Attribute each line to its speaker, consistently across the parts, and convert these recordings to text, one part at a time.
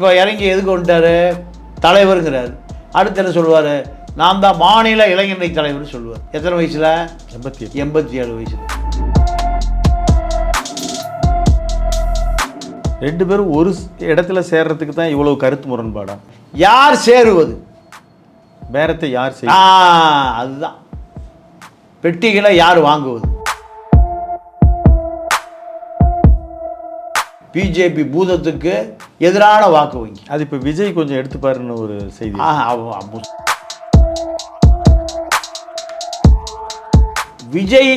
Speaker 1: இப்போ இறங்கி எதுக்கு வந்துட்டாரு? தலைவருங்கிறார். அடுத்து என்ன சொல்லுவார்? நான் தான் மாநில இளைஞரணி தலைவர் சொல்லுவார். எத்தனை வயசில்?
Speaker 2: எண்பத்தி
Speaker 1: எண்பத்தி ஏழு வயசில்.
Speaker 2: ரெண்டு பேரும் ஒரு இடத்துல சேர்றதுக்கு தான் இவ்வளவு கருத்து முரண்பாடா?
Speaker 1: யார் சேருவது?
Speaker 2: பேரத்தை யார்
Speaker 1: ஆ
Speaker 2: செய்யும்
Speaker 1: அதுதான். பெட்டிகளை யார் வாங்குவது? பிஜேபி பூதத்துக்கு எதிரான வாக்கு வங்கி.
Speaker 2: அது இப்போ விஜய் கொஞ்சம் எடுத்துப்பாருன்னு ஒரு செய்தி.
Speaker 1: விஜய்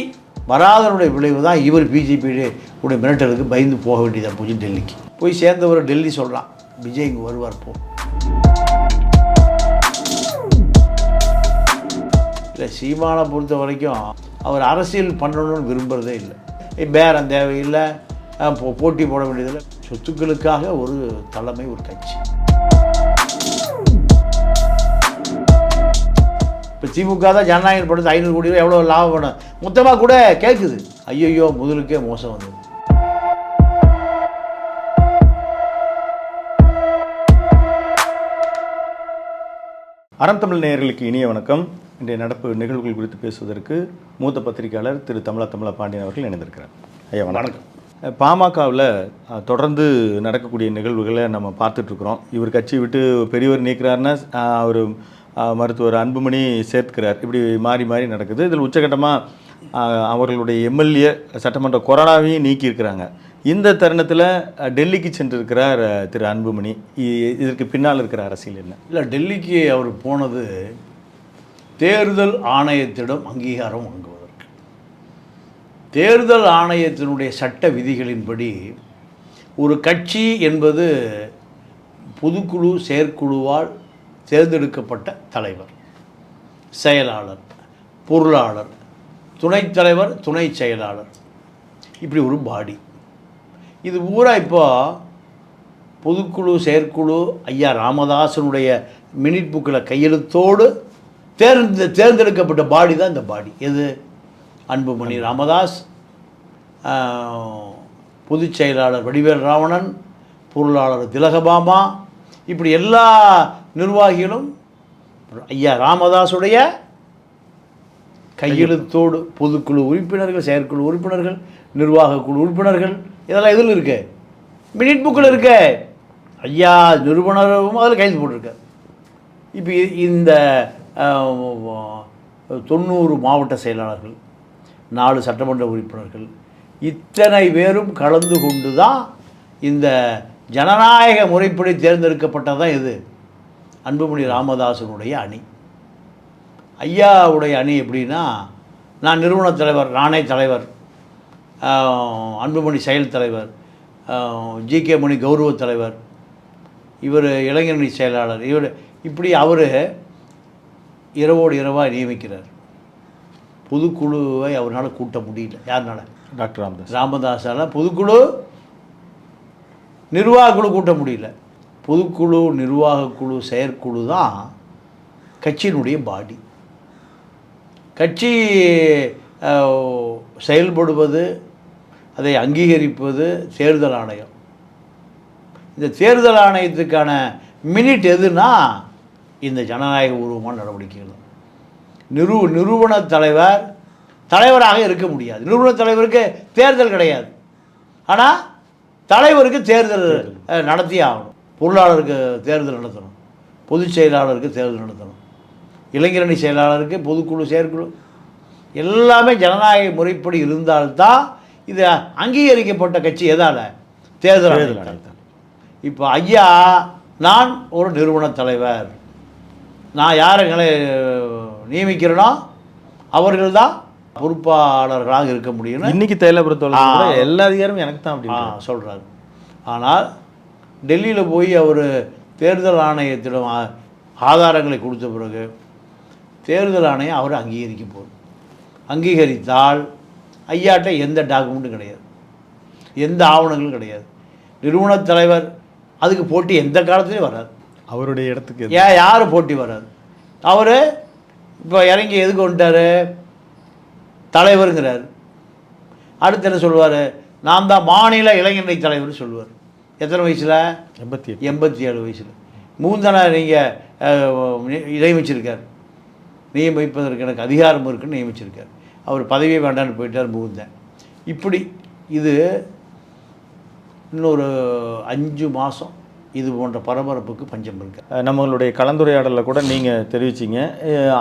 Speaker 1: வராதனுடைய விளைவு தான் இவர் பிஜேபி உடைய மிரட்டலுக்கு பயந்து போக வேண்டியதாக போச்சு டெல்லிக்கு. போய் சேர்ந்தவர் டெல்லி சொல்லலாம் விஜய் இங்கே வருவார் போ. இல்லை சீமானை பொறுத்த வரைக்கும் அவர் அரசியல் பண்ணணும்னு விரும்புகிறதே இல்லை. பேரம் தேவையில்லை போட்டி போட வேண்டியதில்லை. சொத்துக்களுக்காக ஒரு தலைமை ஒரு கட்சி. இப்போ திமுக தான் ஜனநாயகம் படுத்து ஐநூறு கோடி ரூபாய் எவ்வளோ லாபம் பண்ண மொத்தமாக கூட கேட்குது ஐயையோ முதலுக்கே மோசம் வந்தது
Speaker 2: அறம் தமிழ் நேயர்களுக்கு இனிய வணக்கம். இன்றைய நடப்பு நிகழ்வுகள் குறித்து பேசுவதற்கு மூத்த பத்திரிகையாளர் திரு. தமிழா தமிழா பாண்டியன் அவர்கள் இணைந்திருக்கிறார். ஐயா வணக்கம். பாமகவில் தொடர்ந்து நடக்கக்கூடிய நிகழ்வுகளை நம்ம பார்த்துட்ருக்குறோம். இவர் கட்சி விட்டு பெரியவர் நீக்கிறாருன்னா அவர் மருத்துவர் அன்புமணி சேர்க்கிறார் இப்படி மாறி மாறி நடக்குது. இதில் உச்சகட்டமாக அவர்களுடைய எம்எல்ஏ சட்டமன்ற கொரோனாவையும் நீக்கியிருக்கிறாங்க. இந்த தருணத்தில் டெல்லிக்கு சென்றிருக்கிறார் திரு அன்புமணி. இதற்கு பின்னால் இருக்கிற அரசியல் என்ன?
Speaker 1: இல்லை டெல்லிக்கு அவர் போனது தேர்தல் ஆணையத்திடம் அங்கீகாரம் வாங்குவார் தேர்தல் ஆணையத்தினுடைய சட்ட விதிகளின்படி ஒரு கட்சி என்பது பொதுக்குழு செயற்குழுவால் தேர்ந்தெடுக்கப்பட்ட தலைவர் செயலாளர் பொருளாளர் துணைத் தலைவர் துணை செயலாளர். இப்படி ஒரு பாடி. இது பூரா இப்போ பொதுக்குழு செயற்குழு ஐயா ராமதாசனுடைய மினிட் புக்கில் கையெழுத்தோடு தேர்ந்து தேர்ந்தெடுக்கப்பட்ட பாடி தான் இந்த பாடி. எது? அன்புமணி ராமதாஸ் பொதுச் செயலாளர் வடிவேல் ராவணன் பொருளாளர் திலகபாமா இப்படி எல்லா நிர்வாகிகளும் ஐயா ராமதாஸுடைய கையெழுத்தோடு பொதுக்குழு உறுப்பினர்கள் செயற்குழு உறுப்பினர்கள் நிர்வாக குழு உறுப்பினர்கள் இதெல்லாம் எதில் இருக்கு? மினிட் புக்கில் இருக்கு. ஐயா நிறுவனரும் அதில் கைது போட்டிருக்கார். இப்போ இந்த தொண்ணூறு மாவட்ட செயலாளர்கள் நாலு சட்டமன்ற உறுப்பினர்கள். இத்தனை பேரும் கலந்து கொண்டு தான் இந்த ஜனநாயக முறைப்படி தேர்ந்தெடுக்கப்பட்டதான் இது அன்புமணி ராமதாசனுடைய அணி. ஐயாவுடைய அணி எப்படின்னா நான் நிறுவன தலைவர் நானே தலைவர். அன்புமணி செயல் தலைவர். ஜி கே மணி கௌரவ தலைவர். இவர் இளைஞரணி செயலாளர். இவர் இப்படி அவர் இரவோடு இரவாக நியமிக்கிறார். பொதுக்குழுவை அவரால் கூட்ட முடியல. யாருனால?
Speaker 2: டாக்டர் ராமதாஸ்.
Speaker 1: ராமதாஸால் பொதுக்குழு நிர்வாக குழு கூட்ட முடியல. பொதுக்குழு நிர்வாக குழு செயற்குழு தான் கட்சியினுடைய பாடி. கட்சி செயல்படுவது அதை அங்கீகரிப்பது தேர்தல் ஆணையம். இந்த தேர்தல் ஆணையத்துக்கான மினிட் எதுனா இந்த ஜனநாயக பூர்வமான நடவடிக்கைகள். நிறு நிறுவன தலைவர் தலைவராக இருக்க முடியாது. நிறுவன தலைவருக்கு தேர்தல் கிடையாது. ஆனால் தலைவருக்கு தேர்தல் அஹ், நடத்தியே ஆகணும். பொருளாளருக்கு தேர்தல் நடத்தணும். பொதுச் செயலாளருக்கு தேர்தல் நடத்தணும். இளைஞரணி செயலாளருக்கு பொதுக்குழு செயற்குழு எல்லாமே ஜனநாயக முறைப்படி இருந்தால்தான் இது அங்கீகரிக்கப்பட்ட கட்சி எதால? தேர்தல். ஆணையத்தால். இப்போ ஐயா நான் ஒரு நிறுவன தலைவர். நான் யாரை நிலை நியமிக்கிறேனோ அவர்கள் தான் பொறுப்பாளர்களாக இருக்க முடியும்னு
Speaker 2: இன்னைக்கு தைலபுரத்தோட எல்லா அதிகாரமும் எனக்கு தான் அப்படின்னு
Speaker 1: சொல்கிறாரு ஆனால் டெல்லியில் போய் அவர் தேர்தல் ஆணையத்திடம் ஆதாரங்களை கொடுத்த பிறகு தேர்தல் ஆணையம் அவர் அங்கீகரிக்க போகுது. அங்கீகரித்தால் ஐயாட்ட எந்த டாக்குமெண்ட்டும் கிடையாது. எந்த ஆவணங்களும் கிடையாது. நிறுவனத் தலைவர் அதுக்கு போட்டி எந்த காலத்துலையும் வராது.
Speaker 2: அவருடைய இடத்துக்கு?
Speaker 1: ஏன் யாரும் போட்டி வராது? அவர் இப்போ இறங்கி எதுக்கு வந்துட்டார்? தலைவருங்கிறார். அடுத்து என்ன சொல்லுவார்? நான் தான் மாநில இளைஞரணி தலைவர் சொல்லுவார். எத்தனை வயசில்?
Speaker 2: எண்பத்தி
Speaker 1: எண்பத்தி ஏழு வயசில். மூந்தனா நீங்கள் நியமிச்சிருக்கார். நியமிப்பதற்கு எனக்கு அதிகாரம் இருக்குன்னு நியமிச்சிருக்கார். அவர் பதவியே வேண்டான்னு போயிட்டார் மூந்தன் இப்படி இது இன்னொரு அஞ்சு மாதம் இது போன்ற பரபரப்புக்கு பஞ்சம் இருக்கு.
Speaker 2: அஹ் நம்மளுடைய கலந்துரையாடலில் கூட நீங்கள் தெரிவிச்சிங்க.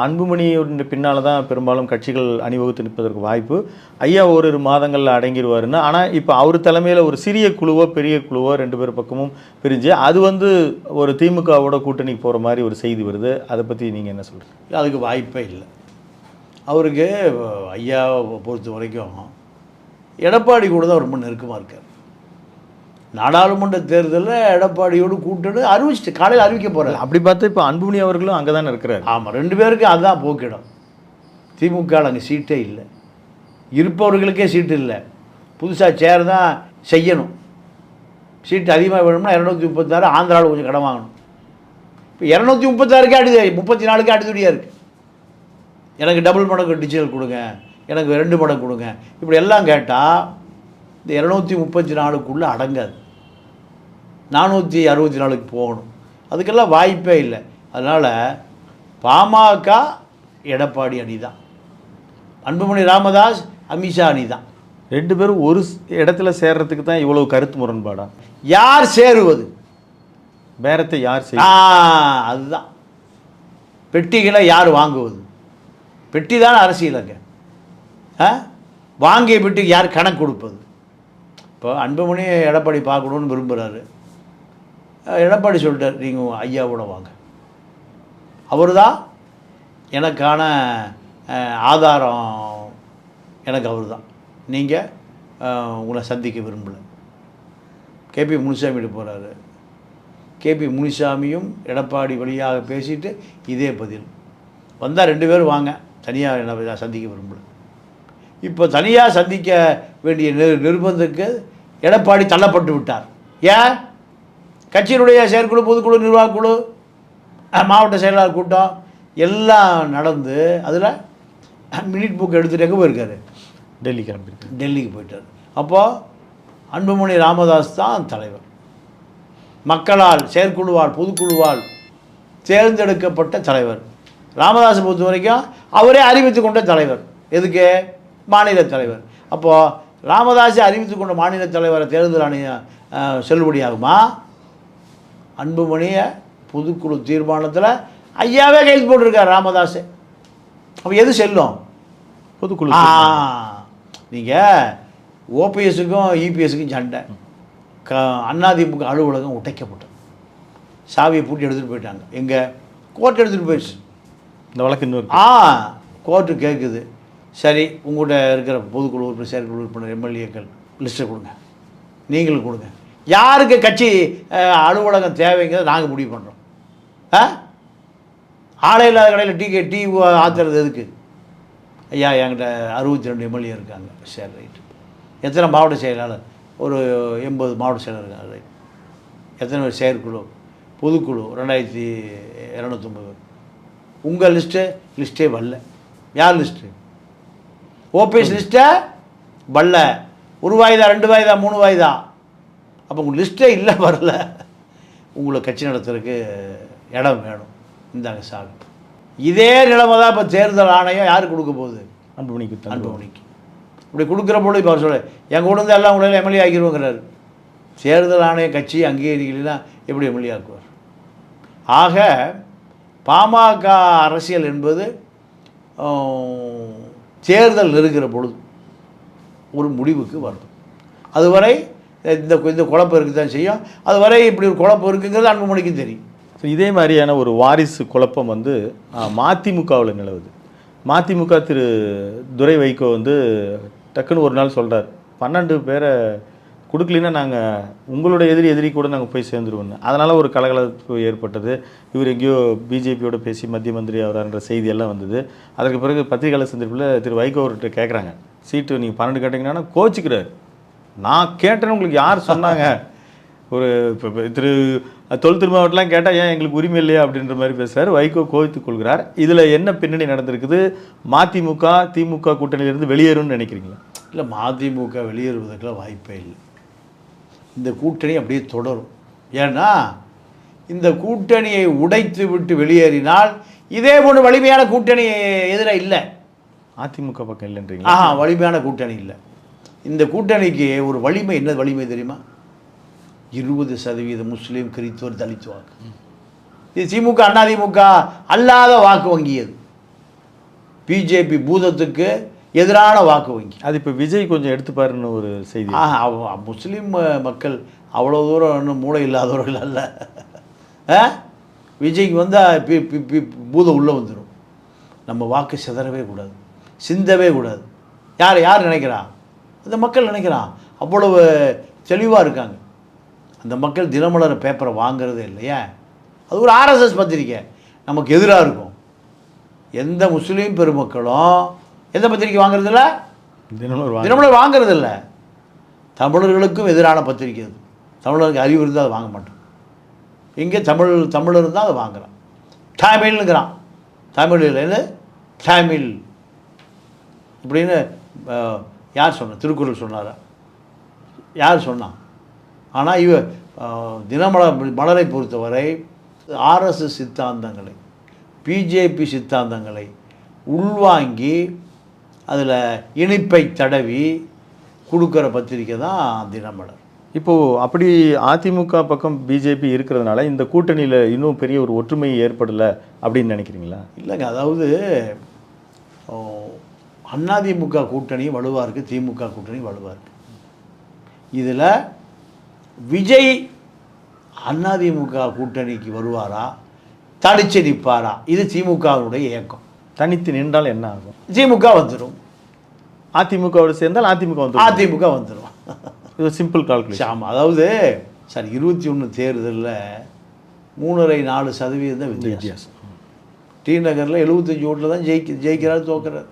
Speaker 2: அன்புமணியோட பின்னால் தான் பெரும்பாலும் கட்சிகள் அணிவகுத்து நிற்பதற்கு வாய்ப்பு. ஐயா ஓரிரு மாதங்களில் அடங்கிடுவாருன்னு ஆனால் இப்போ அவர் தலைமையில் ஒரு சிறிய குழுவோ பெரிய குழுவோ ரெண்டு பேர் பக்கமும் பிரிஞ்சு அது வந்து ஒரு திமுகவோட கூட்டணிக்கு போகிற மாதிரி ஒரு செய்தி வருது. அதை பற்றி நீங்கள் என்ன சொல்கிறீங்க
Speaker 1: அதுக்கு வாய்ப்பே இல்லை. அவருக்கு ஐயாவை பொறுத்த வரைக்கும் எடப்பாடி கூட தான் ரொம்ப நெருக்கமாக இருக்கார். நாடாளுமன்ற தேர்தலில் எடப்பாடியோடு கூட்டணி அறிவிச்சிட்டு காலையில் அறிவிக்க போகிறார்
Speaker 2: அப்படி பார்த்தா இப்போ அன்புமணி அவர்களும் அங்கே தானே இருக்கிறாரு.
Speaker 1: ஆமாம் ரெண்டு பேருக்கு அதுதான் போக்கிடம். திமுக அங்கே சீட்டே இல்லை. இருப்பவர்களுக்கே சீட்டு இல்லை. புதுசாக சேர் தான் செய்யணும். சீட்டு அதிகமாக வேணும்னா இரநூத்தி முப்பத்தாறு ஆந்திராவில் கொஞ்சம் கடன் வாங்கணும். இப்போ இரநூத்தி முப்பத்தாறுக்கே அடுது முப்பத்தி நாலுக்கே அடுத்தடியாக இருக்குது எனக்கு டபுள் மடங்கு டிஜிட்டல் கொடுங்க எனக்கு ரெண்டு மடங்கு கொடுங்க. இப்படி எல்லாம் கேட்டால் இந்த இரநூத்தி முப்பத்தி நாலுக்குள்ளே அடங்காது. நானூற்றி அறுபத்தி நாலுக்கு போகணும். அதுக்கெல்லாம் வாய்ப்பே இல்லை. அதனால் பாமக எடப்பாடி அணி தான் அன்புமணி ராமதாஸ் அமித்ஷா அணி தான்
Speaker 2: ரெண்டு பேரும் ஒரு இடத்துல சேர்றதுக்கு தான் இவ்வளவு கருத்து முரண்பாடா?
Speaker 1: யார் சேருவது?
Speaker 2: பேரத்தை யார் செய்ய
Speaker 1: அதுதான். பெட்டிகளை யார் வாங்குவது? பெட்டி தான் அரசியலுங்க ஆ? வாங்கிய பெட்டிக்கு யார் கணக்கு கொடுப்பது? இப்போ அன்புமணி எடப்பாடி பார்க்கணுன்னு விரும்புகிறாரு எடப்பாடி சொல்லிட்டார் நீங்கள் ஐயாவோட வாங்க. அவர் தான் எனக்கான ஆதாரம் எனக்கு அவர் தான் நீங்கள் உங்களை சந்திக்க விரும்பலை. கேபி முனிசாமிகிட்ட போகிறாரு கேபி முனிசாமியும் எடப்பாடி வழியாக பேசிட்டு இதே பதில். வந்தால் ரெண்டு பேரும் வாங்க. தனியாக என்ன சந்திக்க விரும்பல. இப்போ தனியாக சந்திக்க வேண்டிய நிர் நிர்பந்தத்துக்கு எடப்பாடி தள்ளப்பட்டு விட்டார். ஏன்? கட்சியினுடைய செயற்குழு பொதுக்குழு நிர்வாகக்குழு மாவட்ட செயலாளர் கூட்டம் எல்லாம் நடந்து அதில் மினிட் புக் எடுத்துட்டு எங்கே போயிருக்காரு.
Speaker 2: டெல்லி கிளம்பிருக்கு
Speaker 1: டெல்லிக்கு போயிட்டார். அப்போது அன்புமணி ராமதாஸ் தான் தலைவர். மக்களால் செயற்குழுவால் பொதுக்குழுவால் தேர்ந்தெடுக்கப்பட்ட தலைவர். ராமதாஸை பொறுத்த வரைக்கும் அவரே அறிவித்து கொண்ட தலைவர். எதுக்கு? மாநில தலைவர். அப்போது ராமதாஸை அறிவித்து கொண்ட மாநில தலைவரை தேர்தல் ஆணையம் செல்லுபடியாகுமா? அன்புமணியை பொதுக்குழு தீர்மானத்தில் ஐயாவே கைது போட்டிருக்கார் ராமதாஸ் அப்போ எது செல்லும்?
Speaker 2: பொதுக்குழு
Speaker 1: நீங்கள் ஓபிஎஸ்ஸுக்கும் இபிஎஸ்ஸுக்கும் சண்டை. க அதிமுக அலுவலகம் உடைக்கப்பட்டது. சாவியை பூட்டி எடுத்துகிட்டு போயிட்டாங்க. எங்கே? கோர்ட் எடுத்துகிட்டு போயிடுச்சு.
Speaker 2: இந்த வழக்கு இன்னொரு
Speaker 1: ஆ கோர்ட்டு கேட்குது சரி உங்கள்கிட்ட இருக்கிற பொதுக்குழு உறுப்பினர் செயற்குழு உறுப்பினர் எம்எல்ஏக்கள் லிஸ்ட்டை கொடுங்க. நீங்களும் கொடுங்க. யாருக்கு கட்சி அலுவலகம் தேவைங்கிறத நாங்கள் முடிவு பண்ணுறோம் ஆ? ஆளே இல்லாத கடையில் டீ டீ ஆத்துறது எதுக்கு? ஐயா என்கிட்ட அறுபத்தி ரெண்டு எம்எல்ஏ இருக்காங்க. சரி ரைட் எத்தனை மாவட்ட செயலாளர்? ஒரு எண்பது மாவட்ட செயலர் இருக்காங்க. ரைட் எத்தனை பேர்? செயற்குழு பொதுக்குழு ரெண்டாயிரத்தி இரநூத்தொம்பது. உங்கள் லிஸ்ட்டு லிஸ்ட்டே வரல. யார் லிஸ்ட்டு? ஓபிஎஸ் லிஸ்ட்டை? வரல. ஒரு வாய்தா ரெண்டு வாய்தா மூணு வாய்தா? அப்போ உங்கள் லிஸ்ட்டே இல்லை வரல. உங்களை கட்சி நடத்துறதுக்கு இடம் வேணும். இந்தாங்க சாவி இதே நிலைமை தான் இப்போ தேர்தல் ஆணையம் யாருக்கு கொடுக்க போகுது?
Speaker 2: அன்புமணிக்கு
Speaker 1: அன்புமணிக்கு. இப்படி கொடுக்குற பொழுது இப்போ அவர் சொல்ல என் கூட இருந்து எல்லாம் உங்களை எம்எல்ஏ ஆக்கிடுவோங்கிறாரு தேர்தல் ஆணைய கட்சி அங்கீகரிக்கலாம் எப்படி எம்எல்ஏ ஆக்குவார்? ஆக பாமக அரசியல் என்பது தேர்தல் நெருங்கிற பொழுது ஒரு முடிவுக்கு வரும் அதுவரை இந்த இந்த குழப்பம் இருக்க தான் செய்யும். அது வரை இப்படி ஒரு குழப்பம் இருக்குங்கிறது அன்புமணிக்கும் தெரியும்.
Speaker 2: ஸோ இதே மாதிரியான ஒரு வாரிசு குழப்பம் வந்து மதிமுகவில் நிலவுது. மதிமுக திரு துரை வைகோ வந்து டக்குன்னு ஒரு நாள் சொல்கிறார் பன்னெண்டு பேரை கொடுக்கலின்னா நாங்கள் உங்களுடைய எதிரி எதிரி கூட நாங்கள் போய் சேர்ந்துருவோன்னு அதனால் ஒரு கலகலப்பு ஏற்பட்டது. இவர் எங்கேயோ பிஜேபியோட பேசி மத்திய மந்திரி ஆகிறார்ன்ற செய்தியெல்லாம் வந்தது. அதற்கு பிறகு பத்திரிகையாளர் சந்திப்பில் திரு வைகோ அவர்கிட்ட கேட்குறாங்க சீட்டு நீங்கள் பன்னெண்டு கேட்டிங்கன்னா கோச்சிக்கிறார். நான் கேட்டேன்னு உங்களுக்கு யார் சொன்னாங்க? ஒரு இப்போ திரு தொல் திருமாவட்டம்லாம் கேட்டால் ஏன் எங்களுக்கு உரிமை இல்லையா அப்படின்ற மாதிரி பேசுகிறார் வைகோ கோவித்துக் கொள்கிறார். இதில் என்ன பின்னணி நடந்திருக்குது? மதிமுக திமுக கூட்டணியிலிருந்து வெளியேறும்னு நினைக்கிறீங்களா?
Speaker 1: இல்லை மதிமுக வெளியேறுவதற்கெல்லாம் வாய்ப்பே இல்லை. இந்த கூட்டணி அப்படியே தொடரும். ஏன்னா இந்த கூட்டணியை உடைத்து விட்டு வெளியேறினால் இதே போன்று வலிமையான கூட்டணி எதிராக இல்லை.
Speaker 2: அதிமுக பக்கம் இல்லைன்றீங்களா?
Speaker 1: ஆஹா வலிமையான கூட்டணி இல்லை. இந்த கூட்டணிக்கு ஒரு வலிமை என்ன வலிமை தெரியுமா? இருபது சதவீத முஸ்லீம் கிறிஸ்துவர் தலித் வாக்கு. இது திமுக அதிமுக அல்லாத வாக்கு வங்கி அது பிஜேபி பூதத்துக்கு எதிரான வாக்கு வங்கி.
Speaker 2: அது இப்போ விஜய் கொஞ்சம் எடுத்துப்பாருன்னு ஒரு செய்தி.
Speaker 1: முஸ்லீம் மக்கள் அவ்வளோ தூரம் இன்னும் மூளை இல்லாதவர்கள் அல்ல? விஜய்க்கு வந்தால் பூதம் உள்ளே வந்துடும் நம்ம வாக்கு சிதறவே கூடாது. சிந்தவே கூடாது. யார் யார் நினைக்கிறா? அந்த மக்கள் நினைக்கிறான் அவ்வளவு தெளிவாக இருக்காங்க. அந்த மக்கள் தினமலர் பேப்பரை வாங்குறதே இல்லை ஏன் அது ஒரு ஆர்எஸ்எஸ் பத்திரிக்கை. நமக்கு எதிராக இருக்கும். எந்த முஸ்லீம் பெருமக்களும் எந்த பத்திரிக்கை வாங்குறதில்ல? தினமலர் வாங்குறது இல்ல தமிழர்களுக்கும் எதிரான பத்திரிக்கை அது. தமிழருக்கு அறிவு இருந்தால் அதை வாங்க மாட்டோம் இங்கே தமிழ் தமிழர் இருந்தால் அதை வாங்குறான். தமிழ்னுங்கிறான் தமிழ் இல்லைன்னு தமிழ். இப்படின்னு யார் சொன்ன? திருக்குறள் சொன்னாரா? யார் சொன்னான் ஆனால் இவ தினமலர் மலரை பொறுத்தவரை ஆர்எஸ்எஸ் சித்தாந்தங்களை பிஜேபி சித்தாந்தங்களை உள்வாங்கி அதில் இனிப்பை தடவி கொடுக்குற பத்திரிக்கை தான் தினமலர்.
Speaker 2: இப்போ அப்படி அதிமுக பக்கம் பிஜேபி இருக்கிறதுனால இந்த கூட்டணியில இன்னும் பெரிய ஒரு ஒற்றுமை ஏற்படல அப்படின்னு நினைக்கிறீங்களா?
Speaker 1: இல்லைங்க அதாவது அதிமுக கூட்டணி வலுவாக இருக்குது திமுக கூட்டணி வலுவாக இருக்குது இதில் விஜய் அதிமுக கூட்டணிக்கு வருவாரா? தடிச்சு நிற்பாரா இது திமுகவினுடைய இயக்கம்.
Speaker 2: தனித்து நின்றால் என்ன ஆகும்?
Speaker 1: திமுக வந்துடும்
Speaker 2: அதிமுகவோட சேர்ந்தால் அதிமுக வந்து
Speaker 1: அதிமுக வந்துடும்
Speaker 2: இது சிம்பிள் கால்குலேஷன்
Speaker 1: ஆமாம் அதாவது சார் இருபத்தி ஒன்று தேர்தலில் மூணரை நாலு சதவீதம் தான் வித்தியாசம். டி நகரில் எழுபத்தஞ்சி ஓட்டில் தான் ஜெயிக்க ஜெயிக்கிறாரு தோக்குறாரு.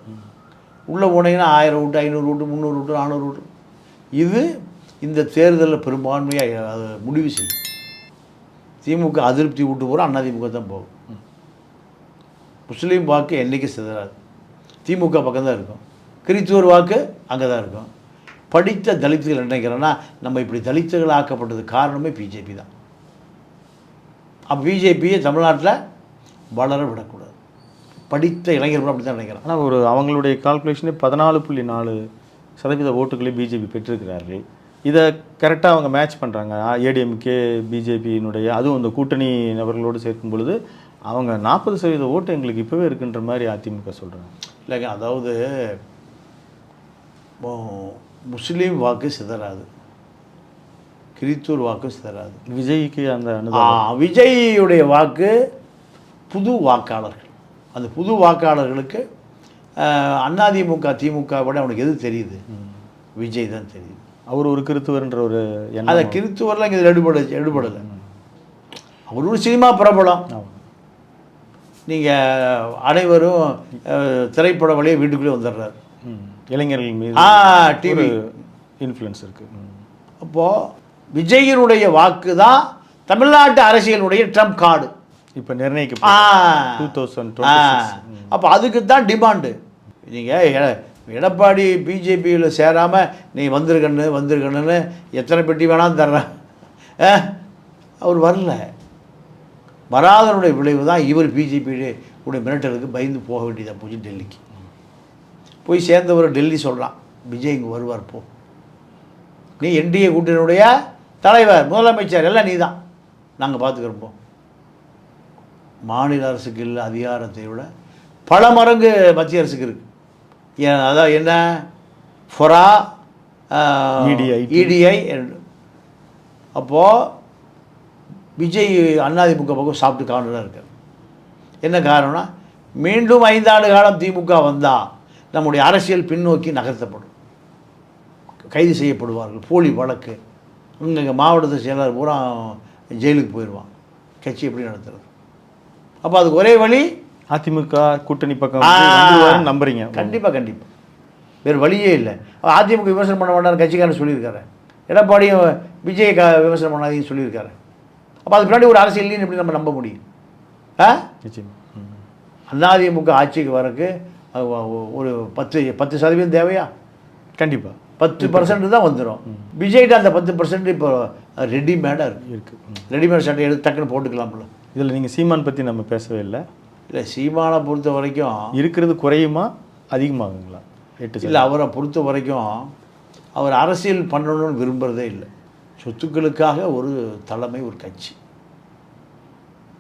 Speaker 1: உள்ளே போனீங்கன்னா ஆயிரம் ரூட்டு ஐநூறு ரூட்டு முந்நூறு ரூட்டு நானூறு ரூட்டு இது இந்த தேர்தலில் பெரும்பான்மையாக அது முடிவு செய்யும். திமுக அதிருப்தி விட்டு போகிறோம் திமுக தான் போகும். முஸ்லீம் வாக்கு என்றைக்கும் சிதறாது? திமுக பக்கம் தான் இருக்கும். கிறித்துவர் வாக்கு அங்கே தான் இருக்கும். படித்த தலித்துகள் நினைக்கிறேன்னா நம்ம இப்படி தலித்துகள் ஆக்கப்பட்டது காரணமே பிஜேபி தான். அப்போ பிஜேபியை தமிழ்நாட்டில் வளர விடக்கூடாது. படித்த இளைஞர்கள் அப்படி தான் நினைக்கிறான்.
Speaker 2: ஆனால் ஒரு அவங்களுடைய கால்குலேஷனே பதினாலு புள்ளி நாலு சதவீத ஓட்டுகளை பிஜேபி பெற்றிருக்கிறார்கள். இதை கரெக்டாக அவங்க மேட்ச் பண்ணுறாங்க ஏடிஎம்கே பிஜேபியினுடைய அதுவும் இந்த கூட்டணி நபர்களோடு சேர்க்கும் பொழுது அவங்க நாற்பது சதவீத ஓட்டு எங்களுக்கு இப்போவே இருக்குன்ற மாதிரி அதிமுக சொல்கிறாங்க
Speaker 1: இல்லைங்க அதாவது முஸ்லீம் வாக்கு சிதறாது. கிறித்தூர் வாக்கு சிதறாது.
Speaker 2: விஜய்க்கு அந்த
Speaker 1: விஜய்யுடைய வாக்கு புது வாக்காளர்கள். அந்த புது வாக்காளர்களுக்கு அதிமுக திமுக விட அவனுக்கு எது தெரியுது? விஜய் தான் தெரியுது.
Speaker 2: அவர் ஒரு கிறித்துவர்ன்ற ஒரு
Speaker 1: அதை கிறித்துவர்லாம் இங்கே எடுபட எடுபடலை. அவர் ஒரு சினிமா பிரபலம். நீங்கள் அனைவரும் திரைப்பட வழியே வீட்டுக்குள்ளே வந்துடுறாரு.
Speaker 2: இளைஞர்கள் மீது
Speaker 1: ஆ.
Speaker 2: ஒரு இன்ஃப்ளூயன்ஸ் இருக்கு. ம்.
Speaker 1: அப்போது விஜயினுடைய வாக்கு தான் தமிழ்நாட்டு அரசியலுடைய ட்ரம்ப் கார்டு
Speaker 2: இப்போ நிர்ணயிக்க டூ தௌசண்ட்
Speaker 1: அப்போ அதுக்கு தான் டிமாண்டு நீங்கள் எடப்பாடி பிஜேபியில் சேராமல் நீ வந்திருக்கண்ணு வந்திருக்கணுன்னு எத்தனை பெட்டி வேணாலும் தர்றேன். அவர் வரல. வராதனுடைய விளைவு தான் இவர் பிஜேபி உடைய மிரட்டலுக்கு பயந்து போக வேண்டியதாக போச்சு டெல்லிக்கு. போய் சேர்ந்தவர் டெல்லி சொல்கிறான் விஜய் இங்கே வருவார் போ. நீ என்டிஏ கூட்டணியுடைய தலைவர் முதலமைச்சர் எல்லாம் நீ தான் நாங்கள் பார்த்துக்கிறோம் போ. மாநில அரசுக்கு இல்லை அதிகாரத்தை விட பல மடங்கு மத்திய அரசுக்கு இருக்கு. ஏன் அதான் என்ன? ஃபொரா
Speaker 2: EDI.
Speaker 1: இடிஐ அப்போது விஜய் அதிமுக பக்கம் சாப்பிட்டு காரணம் இருக்கார். என்ன காரணம்னா மீண்டும் ஐந்தாண்டு காலம் திமுக வந்தால் நம்முடைய அரசியல் பின்னோக்கி நகர்த்தப்படும். கைது செய்யப்படுவார்கள் போலி வழக்கு. இங்கே மாவட்டத்தை செயலாளர் பூரா ஜெயிலுக்கு போயிடுவான் கட்சி எப்படி நடத்துறது? அப்போ அதுக்கு ஒரே வழி
Speaker 2: அதிமுக கூட்டணி பக்கம் நம்புறீங்க.
Speaker 1: கண்டிப்பாக கண்டிப்பாக வேறு வழியே இல்லை. அதிமுக விமர்சனம் பண்ண வேண்டாம்னு கட்சிக்காரன் சொல்லியிருக்காரு. எடப்பாடியும் விஜய் க விமர்சனம் பண்ணாதீங்கன்னு சொல்லியிருக்காரு. அப்போ அதுக்கு பின்னாடி ஒரு அரசியல் எப்படி நம்ம நம்ப முடியும்? ஆ. அதிமுக ஆட்சிக்கு வரக்கு ஒரு பத்து பத்து சதவீதம் தேவையா?
Speaker 2: கண்டிப்பா.
Speaker 1: பத்து பர்சன்ட் தான் வந்துடும் விஜய்கிட்ட அந்த பத்து பர்சன்ட் இப்போ ரெடிமேடாக இருக்குது
Speaker 2: இருக்குது
Speaker 1: ரெடிமேட் சட்டை எடுத்து டக்குன்னு போட்டுக்கலாம்ல.
Speaker 2: இதில் நீங்கள் சீமான் பற்றி நம்ம பேசவே இல்லை.
Speaker 1: இல்லை சீமானை பொறுத்த வரைக்கும்
Speaker 2: இருக்கிறது குறையுமா அதிகமாகுங்களா? எட்டு
Speaker 1: இல்லை அவரை பொறுத்த வரைக்கும் அவர் அரசியல் பண்ணணும்னு விரும்புகிறதே இல்லை. சொத்துக்களுக்காக ஒரு தலைமை ஒரு கட்சி.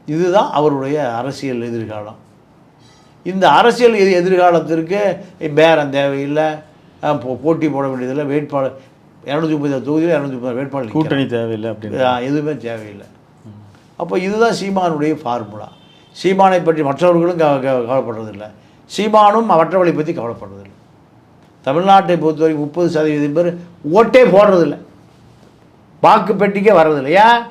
Speaker 1: இதுதான் அவருடைய அரசியல் எதிர்காலம். இந்த அரசியல் எதி- எதிர்காலத்திற்கு பேரம் தேவையில்லை. போட்டி போட வேண்டியதில்லை. வேட்பாளர் இரநூத்தி முப்பது தொகுதியில் இரநூத்தி முப்பது வேட்பாளர்.
Speaker 2: கூட்டணி தேவையில்லை அப்படின்னு
Speaker 1: எதுவுமே தேவையில்லை. அப்போ இதுதான் சீமானுடைய ஃபார்முலா சீமானை பற்றி மற்றவர்களும் க- கவலைப்படுறதில்லை. சீமானும் மற்றவர்களை பற்றி கவலைப்படுறதில்லை. தமிழ்நாட்டை பொறுத்தவரை முப்பது சதவீதம் பேர் ஓட்டே போடுறதில்ல. வாக்கு பெட்டிக்கே வர்றதில்லை. ஏன்?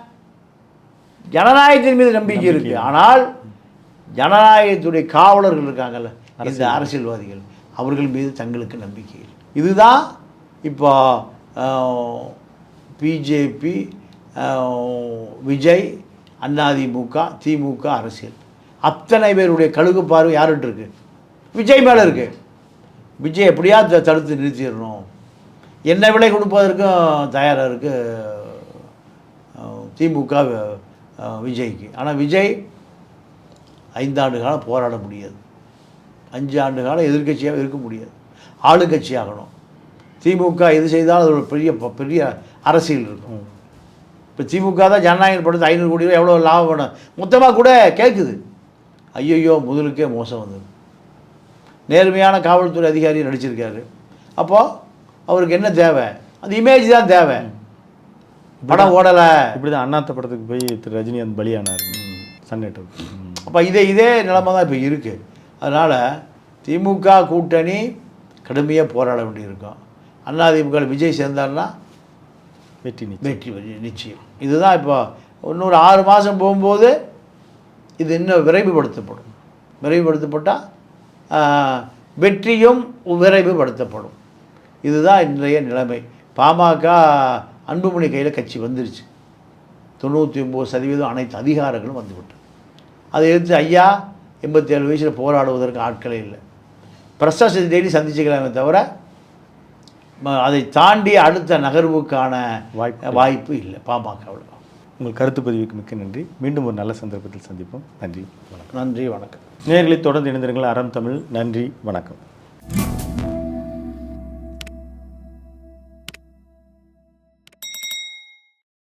Speaker 1: ஜனநாயகத்தின் மீது நம்பிக்கை இருக்கு. ஆனால் ஜனநாயகத்துடைய காவலர்கள் இருக்காங்கல்ல இந்த அரசியல்வாதிகள் அவர்கள் மீது தங்களுக்கு நம்பிக்கை இல்லை. இதுதான் இப்போ பிஜேபி விஜய் அதிமுக திமுக அரசியல். அத்தனை பேருடைய கழுகு பார்வை யாருகிட்ட இருக்கு? விஜய் மேலே இருக்கு. விஜய் எப்படியா த- தடுத்து நிறுத்திடணும்? என்ன விலை கொடுப்பதற்கும் தயாராக இருக்கு திமுக விஜய்க்கு? ஆனால் விஜய் ஐந்தாண்டு காலம் போராட முடியாது. அஞ்சு ஆண்டு காலம் எதிர்கட்சியாக இருக்க முடியாது. ஆளுங்கட்சி ஆகணும் திமுக எது செய்தாலும் அது ஒரு பெரிய பெரிய அரசியல் இருக்கும். இப்போ திமுக தான் ஜனநாயகம் படுத்து ஐநூறு கோடி ரூபாய் எவ்வளோ லாபம் பண்ண மொத்தமாக கூட கேட்குது ஐயையோ முதலுக்கே மோசம் வந்தது. நேர்மையான காவல்துறை அதிகாரி நடிச்சிருக்காரு. அப்போது அவருக்கு என்ன தேவை? அந்த இமேஜ் தான் தேவை. படம் ஓடலை.
Speaker 2: இப்படி தான் அண்ணாத்த படத்துக்கு போய் திரு ரஜினிகாந்த் பலியானார். சன்னேட்டர்
Speaker 1: அப்போ இதே இதே நிலைமை தான் இப்போ இருக்குது அதனால் திமுக கூட்டணி கடுமையாக போராட வேண்டியிருக்கும். அதிமுக விஜய் சேர்ந்தாருன்னா
Speaker 2: வெற்றி நிச்சயம்.
Speaker 1: வெற்றி வெற்றி நிச்சயம். இதுதான் இப்போ இன்னொரு ஆறு மாதம் போகும்போது இது இன்னும் விரைவுபடுத்தப்படும். விரைவுபடுத்தப்பட்டால் வெற்றியும் விரைவுபடுத்தப்படும். இதுதான் இன்றைய நிலைமை. பாமக அன்புமணி கையில் கட்சி வந்துருச்சு. தொண்ணூற்றி ஒம்பது சதவீதம் அனைத்து அதிகாரங்களும் வந்துவிட்டு அதை எடுத்து ஐயா எண்பத்தேழு வயசில் போராடுவதற்கு ஆட்களே இல்லை. பிரசாசத்தை டெய்லி சந்திச்சுக்கலாமே தவிர அதை தாண்டி அடுத்த நகர்வுக்கான
Speaker 2: வாய்ப்பு.
Speaker 1: வாய்ப்பு இல்லை. பாமகவில்
Speaker 2: உங்கள் கருத்து பதிவுக்கு மிக்க நன்றி. மீண்டும் ஒரு நல்ல சந்தர்ப்பத்தில் சந்திப்போம். நன்றி. வணக்கம்.
Speaker 1: நன்றி வணக்கம்.
Speaker 2: நேர்களை தொடர்ந்து இணைந்திருங்கள். அறம் தமிழ். நன்றி வணக்கம்.